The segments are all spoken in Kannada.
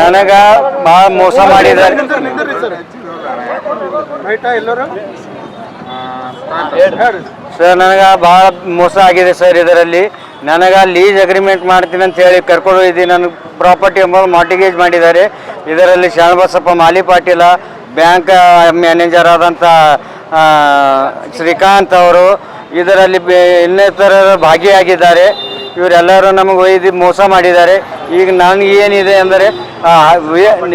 ನನಗ ಭಾಳ ಮೋಸ ಮಾಡಿದ್ದಾರೆ. ಸರ್. ನನಗೆ ಭಾಳ ಮೋಸ ಆಗಿದೆ ಸರ್ ಇದರಲ್ಲಿ. ನನಗೆ ಲೀಸ್ ಅಗ್ರಿಮೆಂಟ್ ಮಾಡ್ತೀನಿ ಅಂತ ಹೇಳಿ ಕರ್ಕೊಂಡು ಹೋಗಿದ್ದೀನಿ ನನಗೆ ಪ್ರಾಪರ್ಟಿ ಎಂಬ ಮಾರ್ಟಿಗೇಜ್ ಮಾಡಿದ್ದಾರೆ. ಇದರಲ್ಲಿ ಶರಣಬಸಪ್ಪ ಮಾಲಿ ಪಾಟೀಲ ಬ್ಯಾಂಕ್ ಮ್ಯಾನೇಜರ್ ಆದಂಥ ಶ್ರೀಕಾಂತ್ ಅವರು ಇದರಲ್ಲಿ ಇನ್ನಿತರ ಇನ್ನಿತರರು ಭಾಗಿಯಾಗಿದ್ದಾರೆ. ಇವರೆಲ್ಲರೂ ನಮಗೆ ಒಯ್ದು ಮೋಸ ಮಾಡಿದ್ದಾರೆ. ಈಗ ನನಗೆ ಏನಿದೆ ಅಂದರೆ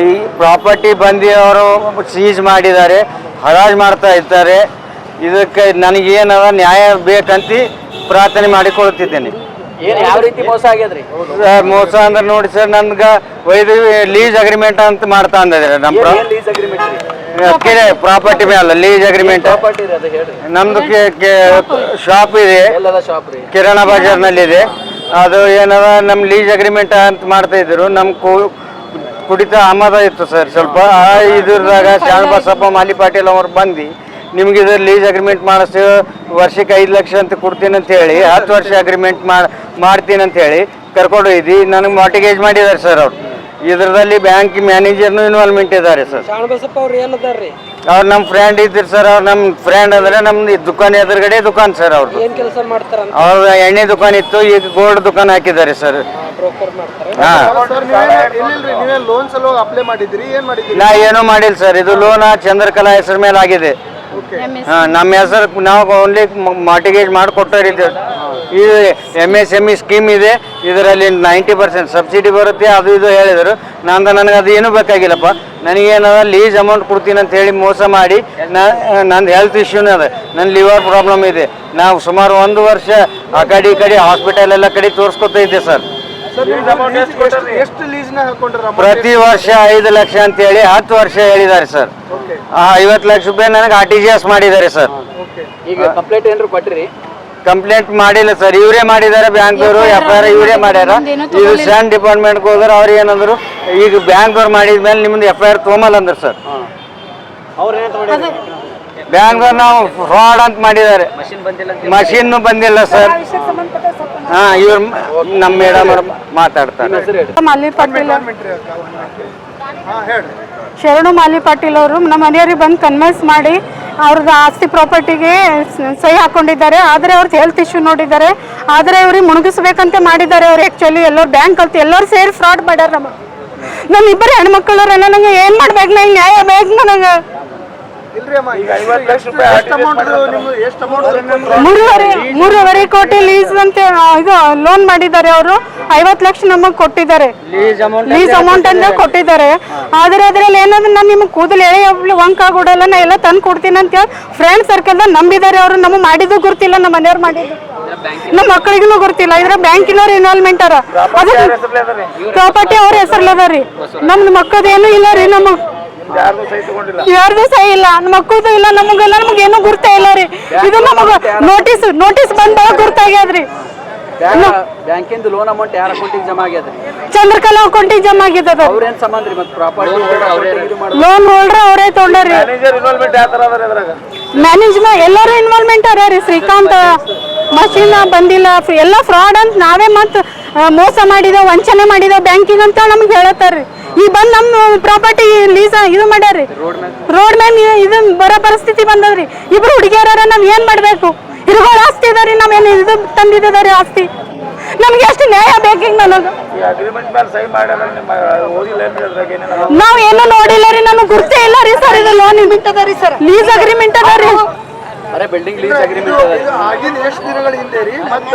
ಈ ಪ್ರಾಪರ್ಟಿ ಬಂದು ಅವರು ಸೀಜ್ ಮಾಡಿದ್ದಾರೆ ಹರಾಜು ಮಾಡ್ತಾ ಇದ್ದಾರೆ. ಇದಕ್ಕೆ ನನಗೇನದ ನ್ಯಾಯ ಬೇಕಂತ ಪ್ರಾರ್ಥನೆ ಮಾಡಿಕೊಳ್ಳುತ್ತಿದ್ದೇನೆ. ಏನ್ ಯಾವ ರೀತಿ ಮೋಸ ಮೋಸ ಅಂದ್ರೆ ನೋಡಿ ಸರ್ ನನ್ಗೆ ವೈದ್ಯ ಲೀಸ್ ಅಗ್ರಿಮೆಂಟ್ ಅಂತ ಮಾಡ್ತಾ ಅಂದಿದ್ದಾರೆ ನಮ್ಮ ಪ್ರಾಪರ್ಟಿ ಮೇಲೆ ಲೀಸ್ ಅಗ್ರಿಮೆಂಟ್ ನಮ್ದು ಶಾಪ್ ಇದೆ. ಕಿರಾಣ ಬಜಾರ್ನಲ್ಲಿದೆ. ಅದು ಏನದ ನಮ್ಮ ಲೀಸ್ ಅಗ್ರಿಮೆಂಟ್ ಅಂತ ಮಾಡ್ತಾ ಇದ್ರು. ನಮ್ಮ ಕುಡಿತ ಆಮದ ಇತ್ತು ಸರ್ ಸ್ವಲ್ಪ. ಆ ಇದ್ರದಾಗ ಶಾಣ ಬಸಪ್ಪ ಮಾಲಿ ಪಾಟೀಲ್ ಅವ್ರು ಬಂದು ನಿಮ್ಗೆ ಇದ್ರ ಲೀಸ್ ಅಗ್ರಿಮೆಂಟ್ ಮಾಡಿಸ್, ವರ್ಷಕ್ಕೆ ಐದು ಲಕ್ಷ ಅಂತ ಕೊಡ್ತೀನಿ ಅಂತ ಹೇಳಿ, ಹತ್ತು ವರ್ಷ ಅಗ್ರಿಮೆಂಟ್ ಮಾಡಿ ಮಾಡ್ತೀನಿ ಅಂತ ಹೇಳಿ ಕರ್ಕೊಂಡು ಹೋಯ್ದು. ನನಗೆ ಮಾರ್ಟಿಗೇಜ್ ಮಾಡಿದ್ದಾರೆ ಸರ್ ಅವ್ರು. ಇದರಲ್ಲಿ ಬ್ಯಾಂಕ್ ಮ್ಯಾನೇಜರ್ನು ಇನ್ವಾಲ್ವ್ಮೆಂಟ್ ಇದ್ದಾರೆ ಸರ್ ಶಾಣಬಸಪ್ಪ ಅವ್ರು ಏನದಾರ್ರಿ ಅವ್ರು ನಮ್ಮ ಫ್ರೆಂಡ್ ಇದ್ರು ಸರ್ ಅವ್ರು ನಮ್ಮ ಫ್ರೆಂಡ್ ಅಂದ್ರೆ ನಮ್ದು ದುಕಾನ್ ಎದುರುಗಡೆ ದುಕಾನ್ ಸರ್ ಅವ್ರದ್ದು ಏನ್ ಕೆಲಸ ಮಾಡ್ತಾರೆ ಅವ್ರ ಎಣ್ಣೆ ದುಕಾನ್ ಇತ್ತು ಈಗ ಗೋಲ್ಡ್ ದುಕಾನ್ ಹಾಕಿದ್ದಾರೆ ಸರ್ ಬ್ರೋಕರ್ ಮಾಡ್ತಾರೆ. ಹಾ. ಸರ್ ನೀವೇ ಲೋನ್ ಸಲುವಾಗಿ ಅಪ್ಲೈ ಮಾಡಿದ್ರಿ ಏನ್ ಮಾಡಿದ್ರಿ ನಾ ಏನೂ ಮಾಡಿಲ್ಲ ಸರ್ ಇದು ಲೋನ್ ಚಂದ್ರಕಲಾ ಹೆಸರು ಮೇಲೆ ಆಗಿದೆ. ನಮ್ಮ ಹೆಸರು ನಾವು ಓನ್ಲಿ ಮಾರ್ಟಿಗೇಜ್ ಮಾಡಿಕೊಟ್ಟಿದ್ದು ಈ M S M E scheme ಇದೆ. ಇದರಲ್ಲಿ ನೈಂಟಿ ಪರ್ಸೆಂಟ್ ಸಬ್ಸಿಡಿ ಬರುತ್ತೆ. ಅದು ಇದು ಹೇಳಿದರು. ನಂದು ನನಗೆ ಅದು ಏನೂ ಬೇಕಾಗಿಲ್ಲಪ್ಪ. ನನಗೇನದ ಲೀಸ್ ಅಮೌಂಟ್ ಕೊಡ್ತೀನಿ ಅಂತ ಹೇಳಿ ಮೋಸ ಮಾಡಿ ನಂದು ಹೆಲ್ತ್ ಇಶ್ಯೂನೇ ಅದ. ನನ್ನ ಲಿವರ್ ಪ್ರಾಬ್ಲಮ್ ಇದೆ. ನಾವು ಸುಮಾರು ಒಂದು ವರ್ಷ ಆ ಕಡೆ ಈ ಕಡೆ ಹಾಸ್ಪಿಟಲ್ ಎಲ್ಲ ಕಡೆ ತೋರಿಸ್ಕೊತಾ ಇದ್ದೆ ಸರ್ ಸರ್. ಎಷ್ಟು ಹಾಕೊಂಡ್ರ ಪ್ರತಿ ವರ್ಷ ಐದು ಲಕ್ಷ ಅಂತ ಹೇಳಿ ಹತ್ತು ವರ್ಷ ಹೇಳಿದ್ದಾರೆ ಸರ್. ಐವತ್ತು ಲಕ್ಷ ರೂಪಾಯಿ ನನಗೆ ಆರ್ ಟಿ ಜಿ ಎಸ್ ಮಾಡಿದ್ದಾರೆ ಸರ್. ಈಗ ಕಂಪ್ಲೇಂಟ್ ಏನಾದ್ರು ಕೊಟ್ಟಿರಿ ಕಂಪ್ಲೇಂಟ್ ಮಾಡಿಲ್ಲ ಸರ್. ಇವರೇ ಮಾಡಿದ್ದಾರೆ ಬ್ಯಾಂಕ್ದವರು ಎಫ್ ಐ ಆರ್ ಇವರೇ ಮಾಡ್ಯಾರ. ಇದು ಸ್ಯಾಂಡ್ ಡಿಪಾರ್ಟ್ಮೆಂಟ್ಗೆ ಹೋದ್ರೆ ಅವ್ರು ಏನಂದ್ರು ಈಗ ಬ್ಯಾಂಕ್ದವ್ರು ಮಾಡಿದ ಮೇಲೆ ನಿಮ್ದು ಎಫ್ ಐ ಆರ್ ತೊಗೊಂಬಲ್ಲ ಅಂದ್ರು ಸರ್. ಬ್ಯಾಂಕ್ ಏನಂತ ಮಾಡಿದ್ರಿ ಬ್ಯಾಂಕ್ದವ್ರು ನಾವು ಫ್ರಾಡ್ ಅಂತ ಮಾಡಿದ್ದಾರೆ. ಮಷಿನ್ ಬಂದಿಲ್ಲ ಸರ್. ಹಾ ಇವ್ರ ನಮ್ಮ ಮೇಡಮ್ ಅವ್ರು ಮಾತಾಡ್ತಾರೆ. ಮಾಲಿ ಪಾಟೀಲ್ ಶರಣು ಮಾಲಿ ಪಾಟೀಲ್ ಅವರು ನಮ್ಮ ಮನೆಯವ್ರಿಗೆ ಬಂದು ಕನ್ವಿನ್ಸ್ ಮಾಡಿ ಅವ್ರದ್ದು ಆಸ್ತಿ ಪ್ರಾಪರ್ಟಿಗೆ ಸಹಿ ಹಾಕೊಂಡಿದ್ದಾರೆ. ಆದರೆ ಅವ್ರದ್ದು ಹೆಲ್ತ್ ಇಶ್ಯೂ ನೋಡಿದ್ದಾರೆ. ಆದರೆ ಇವ್ರಿಗೆ ಮುಣುಗಿಸ್ಬೇಕಂತ ಮಾಡಿದ್ದಾರೆ ಅವ್ರು ಆ್ಯಕ್ಚುಲಿ ಎಲ್ಲರೂ ಬ್ಯಾಂಕ್ ಕಲ್ತು ಎಲ್ಲರೂ ಸೇರಿ ಫ್ರಾಡ್ ಮಾಡ್ಯಾರ ನಮ್ಮ ನಮ್ಮ ಇಬ್ಬರು ಹೆಣ್ಮಕ್ಳವರೆಲ್ಲ ನನಗೆ ಏನು ಮಾಡ್ಬೇಕು ನಂಗೆ ನ್ಯಾಯ ಬೇಕು ನನಗೆ. ಮೂರುವರೆ ಮೂರುವರೆ ಕೋಟಿ ಲೀಸ್ ಅಂತ ಇದು ಲೋನ್ ಮಾಡಿದ್ದಾರೆ ಅವರು. ಐವತ್ತು ಲಕ್ಷ ನಮಗೆ ಕೊಟ್ಟಿದ್ದಾರೆ. ಲೀಸ್ ಅಮೌಂಟ್ ಅಂತ ಕೊಟ್ಟಿದ್ದಾರೆ. ಆದ್ರೆ ಅದ್ರಲ್ಲಿ ಏನಾದ್ರು ನಾನು ನಿಮ್ಗೆ ಕೂದಲು ಎಳೆ ವಂಕ ಆಗೋಡಲ್ಲ ನಾ ಎಲ್ಲ ತಂದು ಕೊಡ್ತೀನಿ ಅಂತ ಹೇಳಿ ಫ್ರೆಂಡ್ ಸರ್ಕಲ್ದಾಗ ನಂಬಿದ್ದಾರೆ ಅವರು. ನಮಗೆ ಮಾಡಿದ್ದು ಗೊತ್ತಿಲ್ಲ ನಮ್ಮ ಮನೆಯವ್ರು ಮಾಡಿದ್ದು. ನಮ್ಮ ಮಕ್ಕಳಿಗೂ ಗೊತ್ತಿಲ್ಲ. ಇದ್ರ ಬ್ಯಾಂಕಿನವ್ರು ಇನ್ವಾಲ್ವ್ಮೆಂಟ್ ಅರ. ಪ್ರಾಪರ್ಟಿ ಅವ್ರ ಹೆಸರ್ಲದ ರೀ ನಮ್ದು ಮಕ್ಕದೇನು ಇಲ್ಲ ರೀ ನಮ್ಮ ಯಾರ್ದು ಸಹ ಇಲ್ಲ ನಮ್ಮ ಮಕ್ಕಳದು ಇಲ್ಲ ನಮಗೆಲ್ಲ ಏನು ಗುರ್ತೇ ಇಲ್ಲ ರೀ ಇದು ನಮಗ ನೋಟಿಸ್ ನೋಟಿಸ್ ಬಂದಾಗ ಗುರ್ತಾಗ್ಯದ್ರಿ. ಬ್ಯಾಂಕಿಂದ ಲೋನ್ ಅಮೌಂಟ್ ಯಾರ ಅಕೌಂಟಿಗೆ ಜಮಾ ಆಗ್ಯದ್ರಿ? ಚಂದ್ರಕಲಾ ಅಕೌಂಟಿಗೆ ಜಮಾ ಆಗ್ಯದ ಅವ್ರೇನ್ ಸಂಬಂಧ ರೀ ಮತ್ತೆ ಪ್ರಾಪರ್ಟಿ ಲೋನ್ ಹೋಲ್ಡ್ರ ಅವರೇ ತೊಗೊಂಡ್ರಿ. ಮ್ಯಾನೇಜ್ಮೆಂಟ್ ಎಲ್ಲರೂ ಇನ್ವಾಲ್ವ್ಮೆಂಟ್ ಅರ ರೀ. ಶ್ರೀಕಾಂತ್ ಮಷೀನ್ ಬಂದಿಲ್ಲ ಎಲ್ಲ ಫ್ರಾಡ್ ಅಂತ ನಾವೇ ಮತ್ ಮೋಸ ಮಾಡಿದ ವಂಚನೆ ಮಾಡಿದ ಬ್ಯಾಂಕಿಂಗ್ ಅಂತ ನಮ್ಗೆ ಹೇಳತ್ತಾರ್ರಿ. ಈ ಬಂದ್ ನಮ್ಮ ಪ್ರಾಪರ್ಟಿ ಲೀಸ್ ಇದು ಮಾಡ್ಯಾರ್ರಿ. ರೋಡ್ ಮೇಲೆ ಇದು ಬರೋ ಪರಿಸ್ಥಿತಿ ಬಂದದ್ರಿ. ಇಬ್ರು ಹುಡುಗಿಯರ ನಾವ್ ಏನ್ ಮಾಡ್ಬೇಕು? ಇರುಗಳ ಆಸ್ತಿ ಇದಾರಿ ಏನ್ ಇದು ತಂದಿದ್ದಾರೆ ಆಸ್ತಿ? ನಮ್ಗೆ ಎಷ್ಟು ನ್ಯಾಯ ಬೇಕಿಂಗ್ ನನಗ. ನಾವ್ ಏನು ನೋಡಿಲ್ಲ ರೀ ನಮ್ಗೆ ಗುರ್ತೇ ಇಲ್ಲ ರೀ ಸರ್ ಇದು ಲೋನ್ ಸರ್. ಲೀಸ್ ಅಗ್ರಿಮೆಂಟ್ ಅದ ರೀ ಬರೇ ಬಿಲ್ಡಿಂಗ್ ಲೀಸ್ ಅಗ್ರಿಮೆಂಟ್ ಆಗಿನ ಎಷ್ಟು ದಿನಗಳ ಹಿಂದೆ ರೀ ಮತ್ತ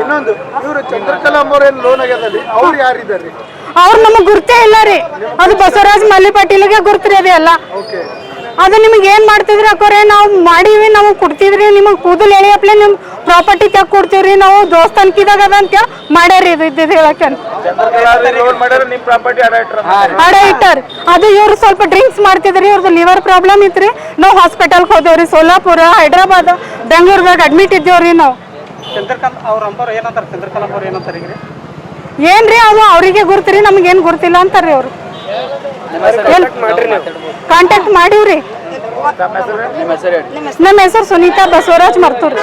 ಇನ್ನೊಂದು ಇವರು ಚಂದ್ರಕಲಾ ಅವ್ರ ಏನ್ ಲೋನ್ ಆಗ್ಯದಲ್ಲಿ ಅವ್ರು ಯಾರಿದಾರ್ರಿ? ಅವ್ರು ನಮಗ್ ಗುರ್ತೇ ಇಲ್ಲ ರೀ. ಅದು ಬಸವರಾಜ್ ಮಲ್ಲಿ ಪಾಟೀಲ್ಗೆ ಗುರ್ತ್ರಿ ಅದು ಎಲ್ಲ. ಓಕೆ ಅದು ನಿಮ್ಗೆ ಏನ್ ಮಾಡ್ತಿದ್ರಿ ಅಕ್ಕೋರೆ? ನಾವು ಮಾಡೀವಿ ನಾವು ಕೊಡ್ತಿದ್ರಿ. ನಿಮಗೆ ಕೂದಲು ಎಳಿಯಪ್ಲೆ ನಿಮ್ ಪ್ರಾಪರ್ಟಿ ತೆಗ್ ಕೊಡ್ತೀವ್ರಿ. ನಾವು ದೋಸ್ತ್ ಅನ್ಕಿದಾಗ ಅದ ಅಂತ ಮಾಡ್ಯಾರಿ ಇದು ಇದ್ದಿದ್ದು ಹೇಳಕ್ಕೆ ಅಡ ಇಟ್ಟಾರ. ಅದು ಇವ್ರು ಸ್ವಲ್ಪ ಡ್ರಿಂಕ್ಸ್ ಮಾಡ್ತಿದ್ರಿ ಇವ್ರದ್ದು ಲಿವರ್ ಪ್ರಾಬ್ಲಮ್ ಇತ್ರಿ. ನಾವು ಹಾಸ್ಪಿಟಲ್ಗೆ ಹೋದೇವ್ರಿ ಸೋಲಾಪುರ ಹೈದ್ರಾಬಾದ್ ಬೆಂಗ್ಳೂರ್ದಾಗ ಅಡ್ಮಿಟ್ ಇದ್ದೇವ್ರಿ ನಾವು. ಚಂದ್ರಕಾಂತ್ ಅವ್ರ ಅಂಬರ್ ಏನಂತಾರೆ? ಚಂದ್ರಕಲಾ ಅವ್ರ ಏನಂತಾರ ಏನ್ರಿ ಅದು ಅವರಿಗೆ ಗುರ್ತ್ರಿ ನಮ್ಗೇನು ಗುರ್ತಿಲ್ಲ ಅಂತಾರ್ರಿ ಅವ್ರು. ಕಾಂಟ್ಯಾಕ್ಟ್ ಮಾಡಿವ್ರಿ. ನಿಮ್ಮ ಹೆಸರು ಹೇಳಿ. ನಮ್ಮ ಹೆಸರು ಸುನೀತಾ ಬಸವರಾಜ್ ಮರ್ತೂರಿ